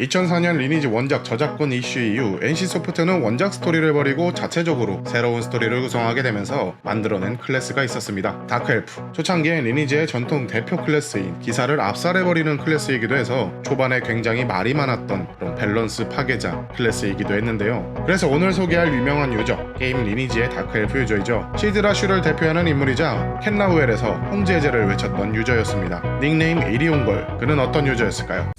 2004년 리니지 원작 저작권 이슈 이후 NC소프트는 원작 스토리를 버리고 자체적으로 새로운 스토리를 구성하게 되면서 만들어낸 클래스가 있었습니다. 다크엘프. 초창기엔 리니지의 전통 대표 클래스인 기사를 압살해버리는 클래스이기도 해서 초반에 굉장히 말이 많았던 그런 밸런스 파괴자 클래스이기도 했는데요. 그래서 오늘 소개할 유명한 유저, 게임 리니지의 다크엘프 유저이죠. 시드라슈를 대표하는 인물이자 켄라우엘에서 홍제제를 외쳤던 유저였습니다. 닉네임 이리온걸. 그는 어떤 유저였을까요?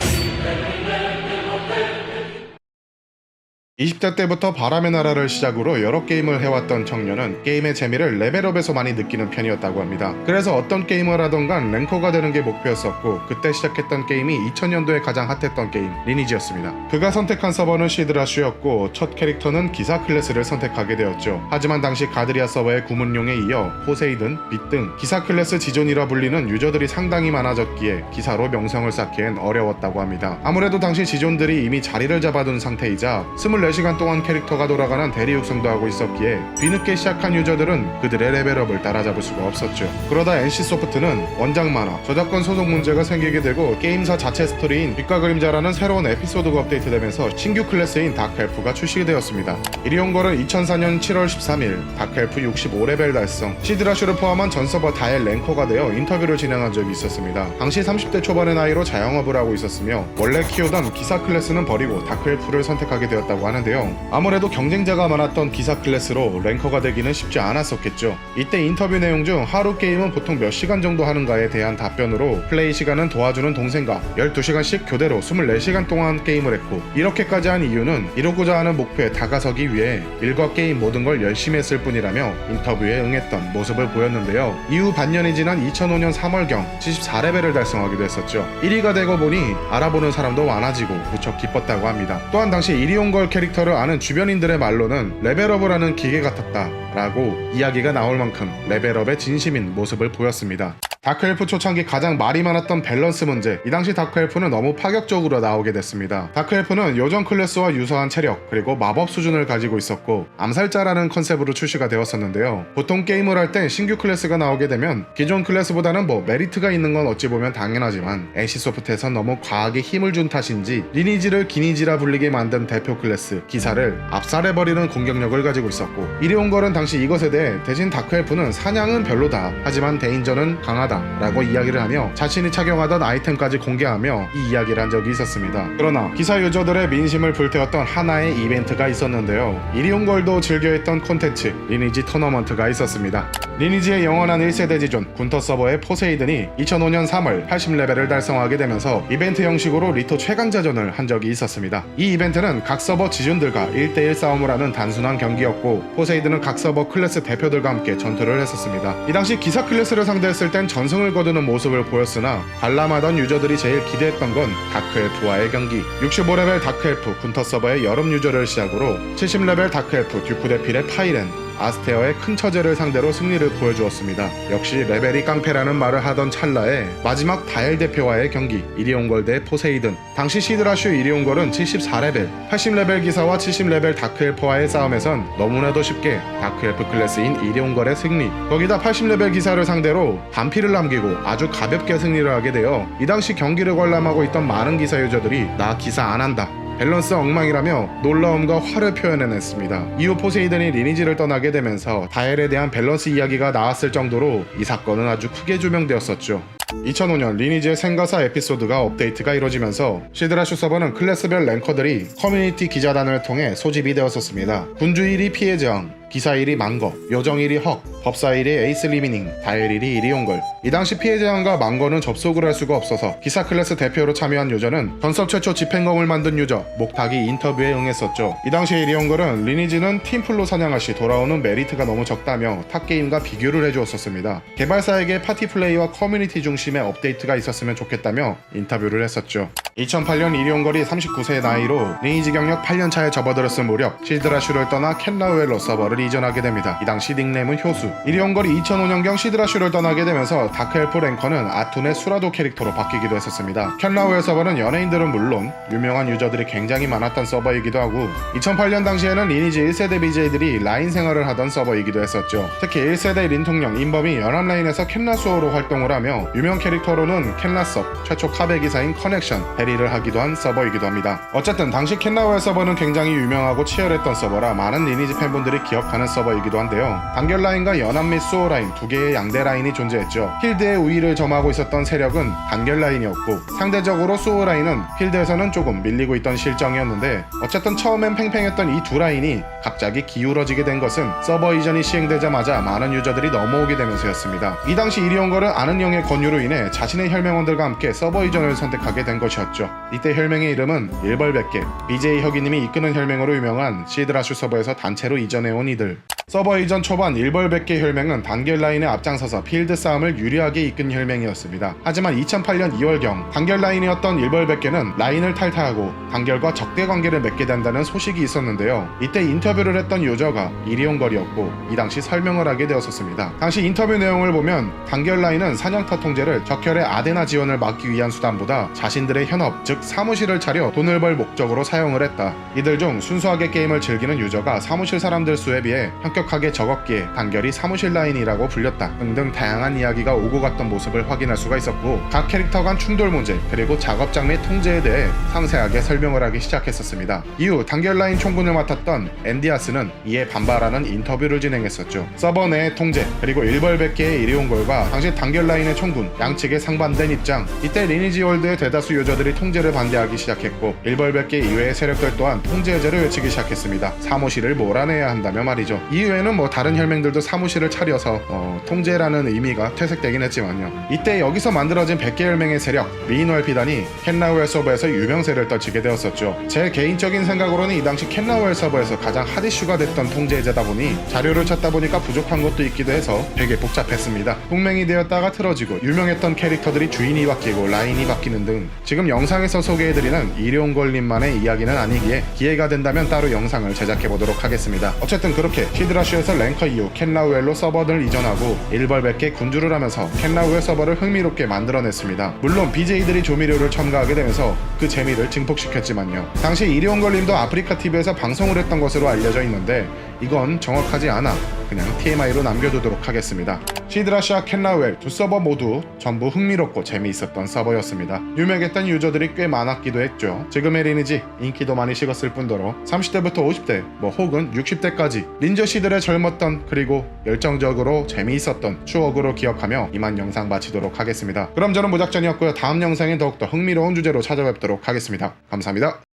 20대 때부터 바람의 나라를 시작으로 여러 게임을 해왔던 청년은 게임의 재미를 레벨업에서 많이 느끼는 편이었다고 합니다. 그래서 어떤 게임을 하던 간 랭커가 되는 게 목표였었고 그때 시작했던 게임이 2000년도에 가장 핫했던 게임 리니지였습니다. 그가 선택한 서버는 시드라슈였고 첫 캐릭터는 기사 클래스를 선택하게 되었죠. 하지만 당시 가드리아 서버의 구문용에 이어 포세이든, 빛 등 기사 클래스 지존이라 불리는 유저들이 상당히 많아졌기에 기사로 명성을 쌓기엔 어려웠다고 합니다. 아무래도 당시 지존들이 이미 자리를 잡아둔 상태이자 24 시간 동안 캐릭터가 돌아가는 대리 육성도 하고 있었기에 뒤늦게 시작한 유저들은 그들의 레벨업을 따라잡을 수가 없었죠. 그러다 NC소프트는 원작 만화, 저작권 소송 문제가 생기게 되고 게임사 자체 스토리인 빛과 그림자라는 새로운 에피소드가 업데이트되면서 신규 클래스인 다크엘프가 출시되었습니다. 이리온걸은 2004년 7월 13일 다크엘프 65레벨 달성, 시드라슈를 포함한 전 서버 다의 랭커가 되어 인터뷰를 진행한 적이 있었습니다. 당시 30대 초반의 나이로 자영업을 하고 있었으며 원래 키우던 기사 클래스는 버리고 다크엘프를 선택하게 되었다고 하는 데요. 아무래도 경쟁자가 많았던 기사 클래스로 랭커가 되기는 쉽지 않았었겠죠. 이때 인터뷰 내용 중 하루 게임은 보통 몇 시간 정도 하는가에 대한 답변으로 플레이 시간은 도와주는 동생과 12시간씩 교대로 24시간 동안 게임을 했고 이렇게까지 한 이유는 이루고자 하는 목표에 다가서기 위해 일과 게임 모든 걸 열심히 했을 뿐이라며 인터뷰에 응했던 모습을 보였는데요. 이후 반년이 지난 2005년 3월경 74레벨을 달성하기도 했었죠. 1위가 되고 보니 알아보는 사람도 많아지고 무척 기뻤다고 합니다. 또한 당시 이리온걸 캐릭 터를 아는 주변인들의 말로는 레벨업을 하는 기계 같았다 라고 이야기가 나올 만큼 레벨업에 진심인 모습을 보였습니다. 다크엘프 초창기 가장 말이 많았던 밸런스 문제. 이 당시 다크엘프는 너무 파격적으로 나오게 됐습니다. 다크엘프는 요전 클래스와 유사한 체력, 그리고 마법 수준을 가지고 있었고, 암살자라는 컨셉으로 출시가 되었었는데요. 보통 게임을 할 때 신규 클래스가 나오게 되면 기존 클래스보다는 뭐 메리트가 있는 건 어찌 보면 당연하지만 NC소프트에선 너무 과하게 힘을 준 탓인지 리니지를 기니지라 불리게 만든 대표 클래스 기사를 압살해버리는 공격력을 가지고 있었고 이리온걸은 당시 이것에 대해 대신 다크엘프는 사냥은 별로다 하지만 대인전은 강하다 라고 이야기를 하며 자신이 착용하던 아이템까지 공개하며 이 이야기를 한 적이 있었습니다. 그러나 기사 유저들의 민심을 불태웠던 하나의 이벤트가 있었는데요. 이리온걸도 즐겨했던 콘텐츠 리니지 토너먼트가 있었습니다. 리니지의 영원한 1세대 지존 군터 서버의 포세이든이 2005년 3월 80레벨을 달성하게 되면서 이벤트 형식으로 리토 최강자전을 한 적이 있었습니다. 이 이벤트는 각 서버 지존들과 1대1 싸움을 하는 단순한 경기였고 포세이든은 각 서버 클래스 대표들과 함께 전투를 했었습니다. 이 당시 기사 클래스를 상대했을 땐 전 승을 거두는 모습을 보였으나 관람하던 유저들이 제일 기대했던 건 다크엘프와의 경기. 65레벨 다크엘프 군터 서버의 여름 유저를 시작으로 70레벨 다크엘프 듀쿠데필의 파이렌 아스테어의 큰 처제를 상대로 승리를 보여주었습니다. 역시 레벨이 깡패라는 말을 하던 찰나에 마지막 다엘 대표와의 경기 이리온걸 대 포세이든. 당시 시드라슈 이리온걸은 74레벨 80레벨 기사와 70레벨 다크엘프와의 싸움에선 너무나도 쉽게 다크엘프 클래스인 이리온걸의 승리. 거기다 80레벨 기사를 상대로 반피를 남기고 아주 가볍게 승리를 하게 되어 이 당시 경기를 관람하고 있던 많은 기사 유저들이 나 기사 안 한다 밸런스 엉망이라며 놀라움과 화를 표현해냈습니다. 이후 포세이든이 리니지를 떠나게 되면서 다엘에 대한 밸런스 이야기가 나왔을 정도로 이 사건은 아주 크게 조명되었었죠. 2005년 리니지의 생가사 에피소드가 업데이트가 이뤄지면서 시드라슈 서버는 클래스별 랭커들이 커뮤니티 기자단을 통해 소집이 되었었습니다. 군주 1위 피해 저항, 기사 1위 망거, 1위 헉, 법사 1위 에이스 리미닝, 1위 이리온걸. 이 당시 피해 제한과 망거는 접속을 할 수가 없어서 기사 클래스 대표로 참여한 유저는 전섭 최초 집행검을 만든 유저 목탁이 인터뷰에 응했었죠. 이 당시 이리온걸은 리니지는 팀플로 사냥할 시 돌아오는 메리트가 너무 적다며 탑게임과 비교를 해주었었습니다. 개발사에게 파티 플레이와 커뮤니티 중심의 업데이트가 있었으면 좋겠다며 인터뷰를 했었죠. 2008년 이리온걸이 39세의 나이로 리니지 경력 8년 차에 접어들었을 무렵 시드라슈를 떠나 켄라우엘로 서버를 서버를 이전하게 됩니다. 이 당시 닉네임은 효수. 이리온걸이 2005년경 시드라슈를 떠나게 되면서 다크엘프 랭커는 아툰의 수라도 캐릭터로 바뀌기도 했었습니다. 켄라우의 서버는 연예인들은 물론 유명한 유저들이 굉장히 많았던 서버이기도 하고 2008년 당시에는 리니지 1세대 BJ들이 라인 생활을 하던 서버이기도 했었죠. 특히 1세대 린통령 인범이 연합 라인에서 켄라수어로 활동을 하며 유명 캐릭터로는 켄라섭 최초 카베 기사인 커넥션 해리를 하기도 한 서버이기도 합니다. 어쨌든 당시 켄라우의 서버는 굉장히 유명하고 치열했던 서버라 많은 리니지 팬분들이 기억하는 서버이기도 한데요. 단결 라인과 연합 및 수호 라인 두 개의 양대 라인이 존재했죠. 필드의 우위를 점하고 있었던 세력은 단결 라인이었고 상대적으로 수호 라인은 필드에서는 조금 밀리고 있던 실정이었는데 어쨌든 처음엔 팽팽했던 이 두 라인이 갑자기 기울어지게 된 것은 서버 이전이 시행되자마자 많은 유저들이 넘어오게 되면서였습니다. 이 당시 이리온걸은 아는 영의 권유로 인해 자신의 혈맹원들과 함께 서버 이전을 선택하게 된 것이었죠. 이때 혈맹의 이름은 일벌백개, BJ 혁이님이 이끄는 혈맹으로 유명한 시드라슈 서버에서 단체로 이전해온 이들. 서버 이전 초반 일벌백개 혈맹은 단결 라인에 앞장서서 필드 싸움을 유리하게 이끈 혈맹이었습니다. 하지만 2008년 2월경 단결 라인이었던 일벌백개는 라인을 탈퇴하고 단결과 적대 관계를 맺게 된다는 소식이 있었는데요. 이때 인터뷰를 했던 유저가 이리온걸이었고 이 당시 설명을 하게 되었었습니다. 당시 인터뷰 내용을 보면 단결 라인은 사냥터 통제를 적혈의 아데나 지원을 막기 위한 수단보다 자신들의 현업 즉 사무실을 차려 돈을 벌 목적으로 사용을 했다. 이들 중 순수하게 게임을 즐기는 유저가 사무실 사람들 수에 비해 현격하게 적었기에 단결이 사무실 라인이라고 불렸다 등등 다양한 이야기가 오고 갔던 모습을 확인할 수가 있었고 각 캐릭터 간 충돌 문제 그리고 작업장 및 통제에 대해 상세하게 설명을 하기 시작했었습니다. 이후 단결 라인 총군을 맡았던 앤디아스는 이에 반발하는 인터뷰를 진행했었죠. 서버 내 통제 그리고 일벌백계의 이리온걸과 당시 단결 라인의 총군 양측의 상반된 입장 이때 리니지 월드의 대다수 유저들이 통제를 반대하기 시작했고 일벌백계 이외의 세력들 또한 통제 해제를 외치기 시작했습니다. 사무실을 몰아내야 한다며 말이죠. 이 후에는 뭐 다른 혈맹들도 사무실을 차려서 어, 통제라는 의미가 퇴색되긴 했지만요. 이때 여기서 만들어진 100개 혈맹의 세력 미인월 비단이 켄라우엘 서버에서 유명세를 떨치게 되었었죠. 제 개인적인 생각으로는 이 당시 켄라우엘 서버에서 가장 핫 이슈가 됐던 통제 해제다 보니 자료를 찾다 보니까 부족한 것도 있기도 해서 되게 복잡했습니다. 동맹이 되었다가 틀어지고 유명했던 캐릭터들이 주인이 바뀌고 라인이 바뀌는 등 지금 영상에서 소개해드리는 일용걸님만의 이야기는 아니기에 기회가 된다면 따로 영상을 제작해 보도록 하겠습니다. 어쨌든 그렇게 시드 라슈에서 랭커 이후 켄라우엘로 서버를 이전하고 일벌백계 군주를 하면서 켄라우엘 서버를 흥미롭게 만들어냈습니다. 물론 BJ들이 조미료를 첨가하게 되면서 그 재미를 증폭시켰지만요. 당시 일용걸님도 아프리카 TV에서 방송을 했던 것으로 알려져 있는데 이건 정확하지 않아 그냥 TMI로 남겨두도록 하겠습니다. 시드라시아 켄라웰 두 서버 모두 전부 흥미롭고 재미있었던 서버였습니다. 유명했던 유저들이 꽤 많았기도 했죠. 지금의 리니지 인기도 많이 식었을 뿐더러 30대부터 50대 뭐 혹은 60대까지 린저 시들의 젊었던 그리고 열정적으로 재미있었던 추억으로 기억하며 이만 영상 마치도록 하겠습니다. 그럼 저는 무작전이었고요. 다음 영상엔 더욱더 흥미로운 주제로 찾아뵙도록 하겠습니다. 감사합니다.